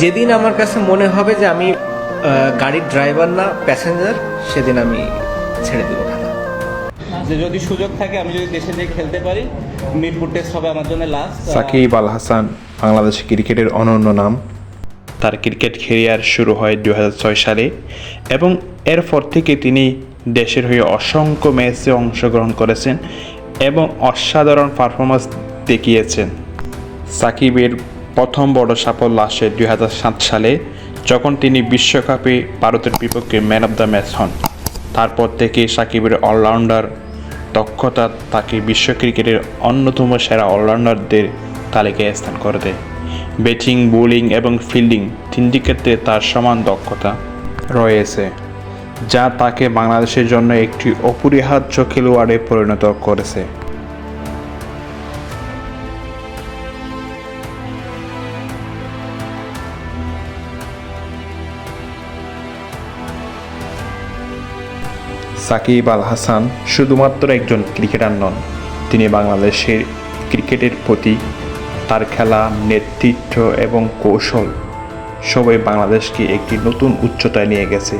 যেদিন আমার কাছে মনে হবে যে আমি গাড়ির ড্রাইভার না প্যাসেঞ্জার সেদিন আমি ছেড়ে দেবো খেলা যে যদি সুযোগ থাকে আমি যদি দেশে যেয়ে খেলতে পারি মিরপুর টেস্ট হবে আমার জন্য লাস্ট সাকিব আল হাসান বাংলাদেশ ক্রিকেটের অনন্য নাম। তার ক্রিকেট ক্যারিয়ার শুরু হয় দু হাজার ছয় সালে এবং এরপর থেকে তিনি দেশের হয়ে অসংখ্য ম্যাচে অংশগ্রহণ করেছেন এবং অসাধারণ পারফরমেন্স দেখিয়েছেন। সাকিবের প্রথম বড় সাফল্য আসে দু হাজার সাত সালে, যখন তিনি বিশ্বকাপে ভারতের বিপক্ষে ম্যান অফ দ্য ম্যাচ হন। তারপর থেকে সাকিবের অলরাউন্ডার দক্ষতা তাকে বিশ্ব ক্রিকেটের অন্যতম সেরা অলরাউন্ডারদের তালিকায় স্থান করে দেয়। ব্যাটিং, বোলিং এবং ফিল্ডিং তিনটি ক্ষেত্রে তার সমান দক্ষতা রয়েছে, যা তাকে বাংলাদেশের জন্য একটি অপরিহার্য খেলোয়াড়ে পরিণত করেছে। সাকিব আল হাসান শুধুমাত্র একজন ক্রিকেটার নন, তিনি বাংলাদেশের ক্রিকেটের প্রতি তার খেলা, নেতৃত্ব এবং কৌশল সবাই বাংলাদেশকে একটি নতুন উচ্চতায় নিয়ে গেছে।